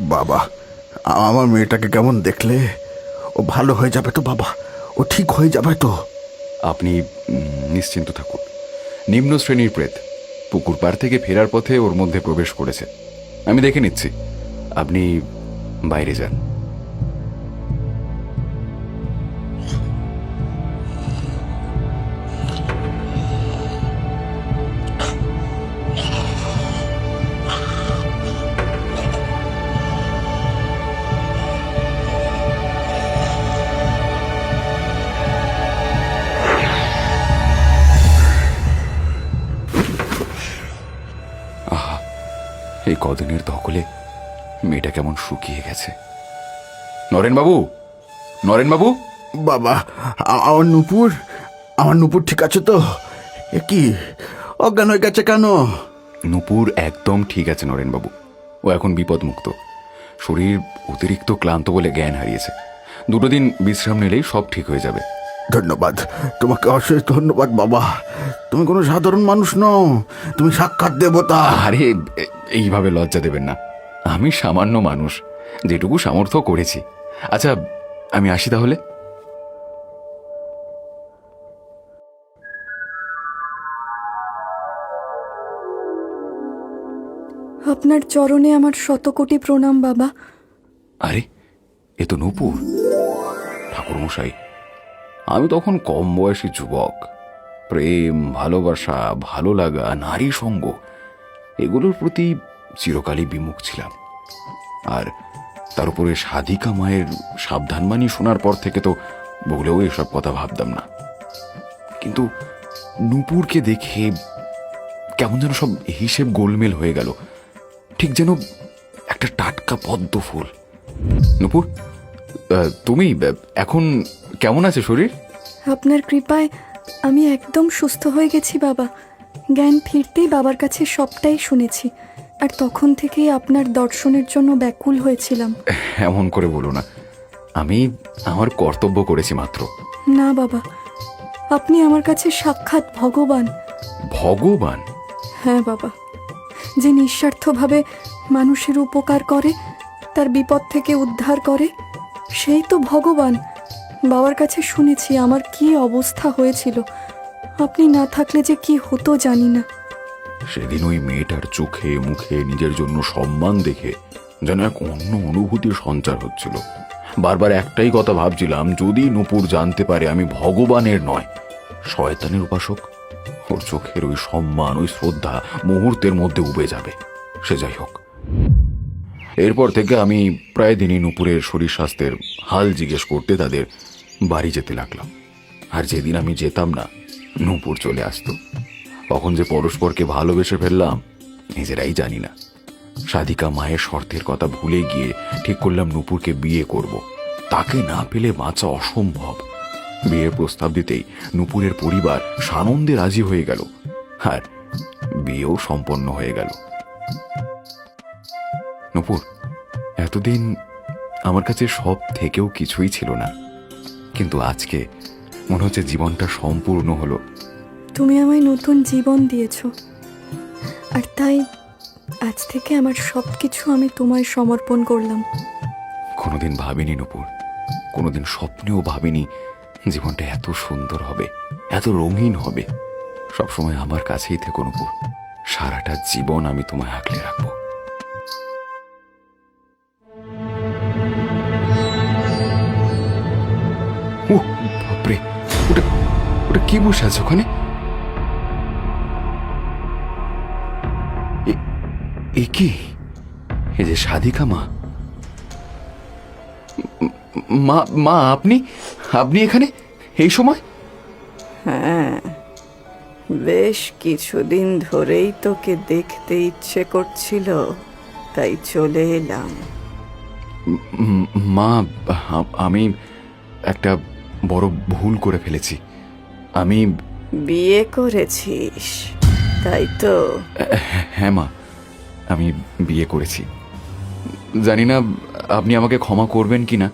বাবা, আমার মেয়েটাকে কেমন দেখলে? ও ভালো হয়ে যাবে তো বাবা, ও ঠিক হয়ে যাবে তো। আপনি নিশ্চিন্ত থাকুন। নিম্ন শ্রেণির প্রেত, পুকুর পাড় থেকে ফেরার পথে ওর মধ্যে প্রবেশ করেছে। আমি দেখে নিচ্ছি। আপনি বাইরে যান। এই কদিনের ধকলে মেয়েটা কেমন শুকিয়ে গেছে। নরেন বাবু নরেন বাবু বাবা আমার নুপুর আমার নুপুর ঠিক আছে তো? এ কি অজ্ঞান হয়ে গেছে কেন? নূপুর একদম ঠিক আছে নরেন বাবু ও এখন বিপদমুক্ত। শরীর অতিরিক্ত ক্লান্ত বলে জ্ঞান হারিয়েছে। দুটো দিন বিশ্রাম নিলেই সব ঠিক হয়ে যাবে। ধন্যবাদ। তোমাকে অশেষ ধন্যবাদ বাবা। তুমি কোনো সাধারণ মানুষ নও। তুমি সাক্ষাৎ দেবতা। আরে এইভাবে লজ্জা দেবেন না। আমি সামান্য মানুষ যেটুকু সামর্থ্য করেছি। আচ্ছা আমি আসি তাহলে। আপনার চরণে আমার শতকোটি প্রণাম বাবা। আরে এ তো নূপুর। ঠাকুরমশাই আমি তখন কম বয়সী যুবক। প্রেম ভালোবাসা ভালো লাগা নারী সঙ্গ এগুলোর প্রতি চিরকালই বিমুখ ছিলাম। আর তার উপরে সাধিকা মায়ের সাবধানবাণী শোনার পর থেকে তো বগলেও এসব কথা ভাবতাম না। কিন্তু নূপুরকে দেখে কেমন যেন সব হিসেব গোলমেল হয়ে গেল। ঠিক যেন একটা টাটকা পদ্ম ফুল। নূপুর তুমি এখন কেমন আছে শরীর? আপনার কৃপায় আমি একদম সুস্থ হয়ে গেছি, বাবা। জ্ঞান ফিরতেই বাবার কাছে সবটাই শুনেছি আর তখন থেকেই আপনার দর্শনের জন্য ব্যাকুল হয়েছিলাম। এমন করে বলো না। আমি আমার কর্তব্য করেছি মাত্র। না বাবা আপনি আমার কাছে সাক্ষাৎ ভগবান। ভগবান? হ্যাঁ বাবা যে নিঃস্বার্থভাবে মানুষের উপকার করে তার বিপদ থেকে উদ্ধার করে সেই তো ভগবান। বাবার কাছে শুনেছি আমার কি অবস্থা হয়েছিল। আপনি না থাকলে যে কি হতো জানি না। সেদিন ওই মেয়েটার চোখে, মুখে, নিজের জন্য সম্মান দেখে যেন এক অন্য অনুভূতির সঞ্চার হচ্ছিল। বারবার একটাই কথা ভাবছিলাম, যদি নূপুর জানতে পারে আমি ভগবানের নয়, শয়তানের উপাসক, ওর চোখের ওই সম্মান, ওই শ্রদ্ধা মুহূর্তের মধ্যে উবে যাবে। সে যাই হোক। এরপর থেকে আমি প্রায় দিনই নূপুরের শরীর স্বাস্থ্যের হাল জিজ্ঞেস করতে তাদের বাড়ি যেতে লাগলাম। আর যেদিন আমি যেতাম না নূপুর চলে আসতো। কখন যে পরস্পরকে ভালোবেসে ফেললাম, নিজেরাই জানি না। সাধিকা মায়ের শর্তের কথা ভুলে গিয়ে ঠিক করলাম নূপুরকে বিয়ে করব। তাকে না পেলে বাঁচা অসম্ভব। বিয়ের প্রস্তাব দিতেই নূপুরের পরিবার সানন্দে রাজি হয়ে গেল। আর বিয়েও সম্পন্ন হয়ে গেল। নূপুর, এতদিন আমার কাছে সব থেকেও কিছুই ছিল না। কিন্তু আজকে মনে হচ্ছে জীবনটা সম্পূর্ণ হলো। তুমি আমায় নতুন জীবন দিয়েছ। আর তাই আজ থেকে আমার সব কিছু আমি তোমায় সমর্পণ করলাম। কোনোদিন ভাবিনি নুপুর। কোনোদিন স্বপ্নেও ভাবিনি জীবনটা এত সুন্দর হবে এত রঙিন হবে। সবসময় আমার কাছেই থেকো নুপুর। সারাটা জীবন আমি তোমায় আগলে রাখব। উহ, ওটা ওটা কি বসে আছে ওখানে? এ- কি? এ যে সাধিকা মা। মা মা আপনি আপনি এখানে এই সময়? হ্যাঁ বেশ কিছুদিন ধরেই তোকে দেখতে ইচ্ছে করছিল তাই চলে এলাম। মা আমি একটা বড় ভুল করে ফেলেছি। আমি বিয়ে করেছিস তাই তো? হ্যাঁ মা আমি বিয়ে করেছি। জানি না আপনি আমাকে ক্ষমা করবেন কি না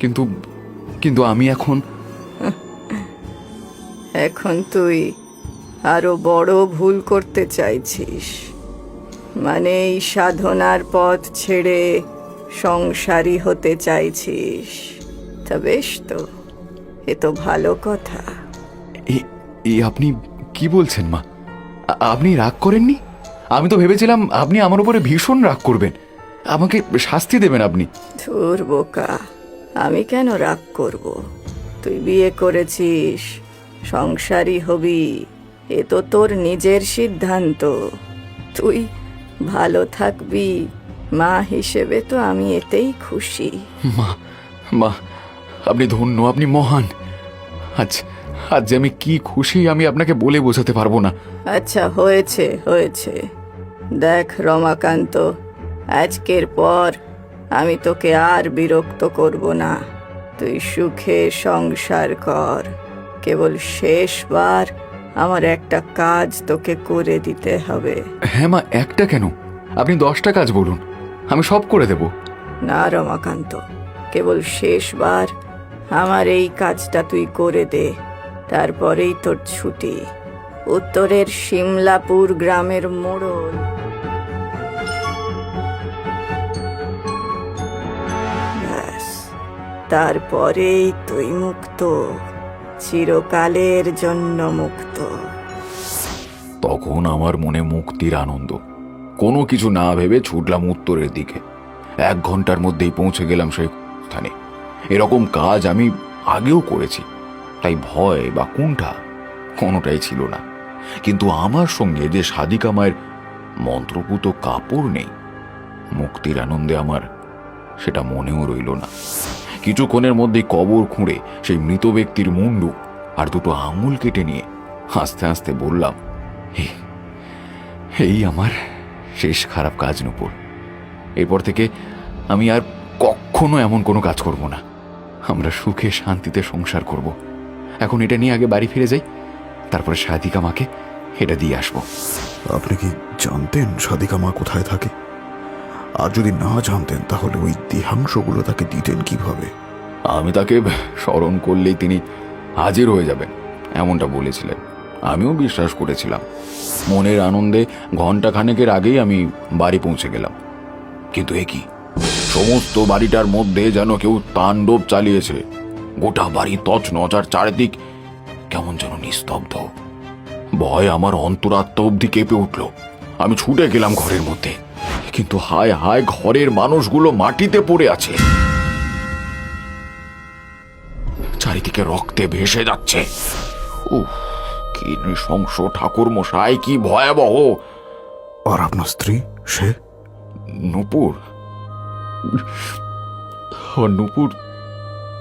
কিন্তু কিন্তু আমি এখন এখন তুই আরও বড় ভুল করতে চাইছিস। মানে এই সাধনার পথ ছেড়ে সংসারী হতে চাইছিস। তা বেশ তো এ তো ভালো কথা। এ আপনি কি বলছেন মা? আপনি রাগ করেননি? আমি তো ভেবেছিলাম আপনি আমার উপরে ভীষণ রাগ করবেন। আমাকে শাস্তি দেবেন আপনি। ধুর বোকা আমি কেন রাগ করব? তুই বিয়ে করেছিস সংসারী হবি এ তো তোর নিজের সিদ্ধান্ত। তুই ভালো থাকবি মা হিসেবে তো আমি এতেই খুশি। মা মা আপনি ধন্য আপনি মহান। আজ আজ যে আমি কি খুশি আমি আপনাকে বলে বোঝাতে পারব না। আচ্ছা হয়েছে হয়েছে। দেখ রমাকান্ত আজকের পর আমি তোকে আর বিরক্ত করব না। তুই সুখে সংসার কর। কেবল শেষবার আমার একটা কাজ তোকে করে দিতে হবে। হ্যাঁ মা একটা কেন? আপনি দশটা কাজ বলুন। আমি সব করে দেব। না রমাকান্ত কেবল শেষবার আমার এই কাজটা তুই করে দে। তারপরেই তোর ছুটি। উত্তরের সিমলাপুর গ্রামের মোড়ল। তারপরেই তুই মুক্ত, চিরকালের জন্য মুক্ত। তখন আমার মনে মুক্তির আনন্দ। কোনো কিছু না ভেবে ছুটলাম উত্তরের দিকে। এক ঘণ্টার মধ্যেই পৌঁছে গেলাম সেই স্থানে। এরকম কাজ আমি আগেও করেছি। তাই ভয় বা কোনটা কোনোটাই ছিল না। কিন্তু আমার সঙ্গে যে সাদিকা মায়ের মন্ত্রপুত কাপড় নেই, মুক্তির আনন্দে আমার সেটা মনেও রইল না। কিছুক্ষণের মধ্যেই কবর খুঁড়ে সেই মৃত ব্যক্তির মুন্ডু আর দুটো আঙুল কেটে নিয়ে হাসতে হাসতে বললাম "এই- এই আমার শেষ খারাপ কাজ নুপুর। এরপর থেকে আমি আর কখনো এমন কোনো কাজ করব না। আমরা সুখে শান্তিতে সংসার করব। এখন এটা নিয়ে আগে বাড়ি ফিরে যাই। তারপরে সাদিকা মাকে এটা দিয়ে আসব। আপনি কি জানতেন সাদিকা মা কোথায় থাকে? আর যদি না জানতেন তাহলে ওই দেহাংশগুলো তাকে দিতেন কীভাবে? আমি তাকে স্মরণ করলেই তিনি হাজির হয়ে যাবেন এমনটা বলেছিলেন। আমিও বিশ্বাস করেছিলাম। মনের আনন্দে ঘণ্টা খানেকের আগেই আমি বাড়ি পৌঁছে গেলাম। কিন্তু এ কি? সমস্ত বাড়িটার মধ্যে যেন কেউ তাণ্ডব চালিয়েছে। গোটা বাড়ি তছনছ আর চারিদিক কেমন যেন নিস্তব্ধ। ভয় আমার অন্তরাত্মা অবধি কেঁপে উঠল। আমি ছুটে গেলাম ঘরের মধ্যে। কিন্তু হায় হায় ঘরের মানুষগুলো মাটিতে পড়ে আছে। চারিদিকে রক্তে ভেসে যাচ্ছে। উফ কি নৃশংস ঠাকুর মশাই কি ভয়াবহ। আর আপনার স্ত্রী সে? নুপুর। নুপুর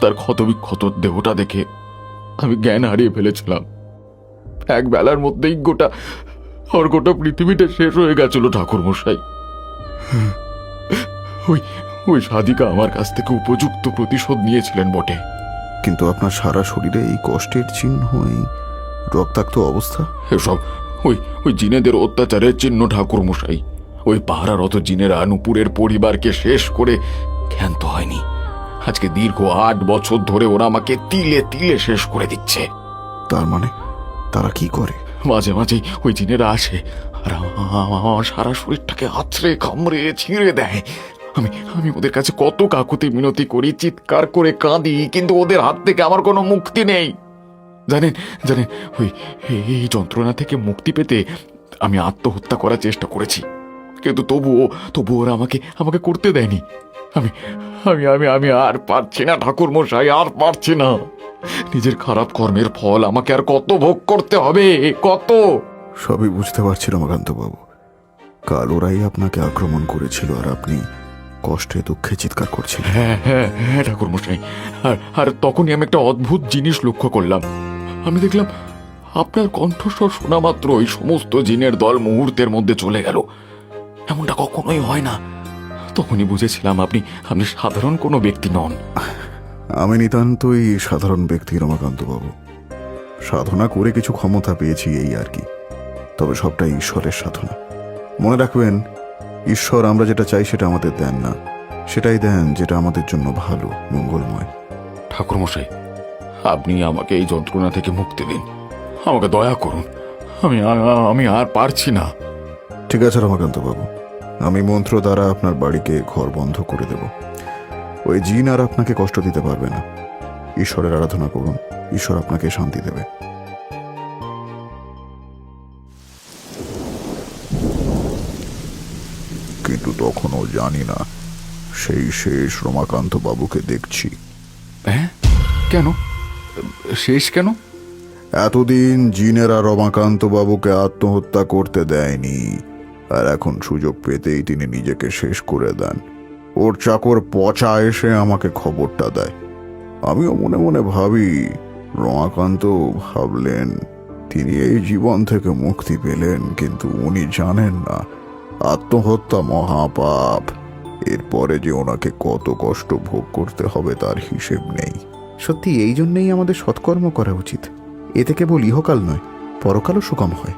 তার ক্ষতবিক্ষত দেহটা দেখে আমি জ্ঞান হারিয়ে ফেলেছিলাম। এক বেলার মধ্যেই গোটা আমার গোটা পৃথিবীটা শেষ হয়ে গেছিল ঠাকুর মশাই ওই ওই সাধিকা আমার কাছ থেকে উপযুক্ত প্রতিশোধ নিয়েছিলেন বটে। কিন্তু আপনার সারা শরীরে এই কষ্টের চিহ্ন এই রক্তাক্ত অবস্থা? এসব ওই ওই জিনেদের অত্যাচারের চিহ্ন ঠাকুর মশাই ওই পাহারারত জিনেরা নুপুরের পরিবারকে শেষ করে ক্ষান্ত হয়নি। আজকে দীর্ঘ আট বছর ধরে ওরা আমাকে তিলে তিলে শেষ করে দিচ্ছে। তার মানে তারা কি করে? মাঝে মাঝেই ওই জিনেরা আসে আর আমার সারা শরীরটাকে আছড়ে কামড়ে ছিঁড়ে দেয়। আমি আমি ওদের কাছে কত কাকুতি মিনতি করি চিৎকার করে কাঁদি কিন্তু ওদের হাত থেকে আমার কোনো মুক্তি নেই। জানেন জানেন ওই এই- এই যন্ত্রণা থেকে মুক্তি পেতে আমি আত্মহত্যা করার চেষ্টা করেছি। কিন্তু তবুও তবুও ওরা আমাকে আমাকে করতে দেয়নি। আমি আমি আমি আমি আর পারছি না ঠাকুর মশাই আর পারছি না। নিজের খারাপ কর্মের ফল আমাকে আর কত ভোগ করতে হবে? কত? সবই বুঝতে পারছি রমাকান্ত বাবু কাল ওরাই আপনাকে আক্রমণ করেছিল আর আপনি কষ্টে দুঃখে চিৎকার করছিলেন। হ্যাঁ হ্যাঁ হ্যাঁ ঠাকুর মশাই। আর আর তখনই আমি একটা অদ্ভুত জিনিস লক্ষ্য করলাম। আমি দেখলাম আপনার কণ্ঠস্বর শোনা মাত্র ওই সমস্ত জিনের দল মুহূর্তের মধ্যে চলে গেল। এমনটা কখনোই হয় না। তখনই বুঝেছিলাম আপনি আপনি সাধারণ কোনো ব্যক্তি নন। আমি নিতান্তই সাধারণ ব্যক্তি রমাকান্ত বাবু সাধনা করে কিছু ক্ষমতা পেয়েছি এই আর কি। তবে সবটাই ঈশ্বরের সাধনা। মনে রাখবেন ঈশ্বর আমরা যেটা চাই সেটা আমাদের দেন না। সেটাই দেন যেটা আমাদের জন্য ভালো মঙ্গলময়। ঠাকুর মশাই আপনি আমাকে এই যন্ত্রণা থেকে মুক্তি দিন। আমাকে দয়া করুন। আমি আমি আর পারছি না। ঠিক আছে রমাকান্ত বাবু আমি মন্ত্র দ্বারা আপনার বাড়িকে ঘর বন্ধ করে দেব। ওই জিন আর আপনাকে কষ্ট দিতে পারবে না। ঈশ্বরের আরাধনা করুন। ঈশ্বর আপনাকে শান্তি দেবে। কিন্তু তখনও জানি না সেই শেষ রমাকান্ত বাবুকে দেখছি। হ্যাঁ? কেন? শেষ কেন? এতদিন জিনেরা রমাকান্ত বাবুকে আত্মহত্যা করতে দেয়নি। আর এখন সুযোগ পেতেই তিনি নিজেকে শেষ করে দেন। ওর চাকর পচা এসে আমাকে খবরটা দেয়। আমিও মনে মনে ভাবি, রমাকান্ত ভাবলেন, তিনি এই জীবন থেকে মুক্তি পেলেন, কিন্তু উনি জানেন না, আত্মহত্যা মহাপাপ। এরপরে যে ওনাকে কত কষ্ট ভোগ করতে হবে তার হিসেব নেই। সত্যি, এই জন্যেই আমাদের সৎকর্ম করা উচিত। এতে কেবল ইহকাল নয়, পরকালও সুকাম হয়।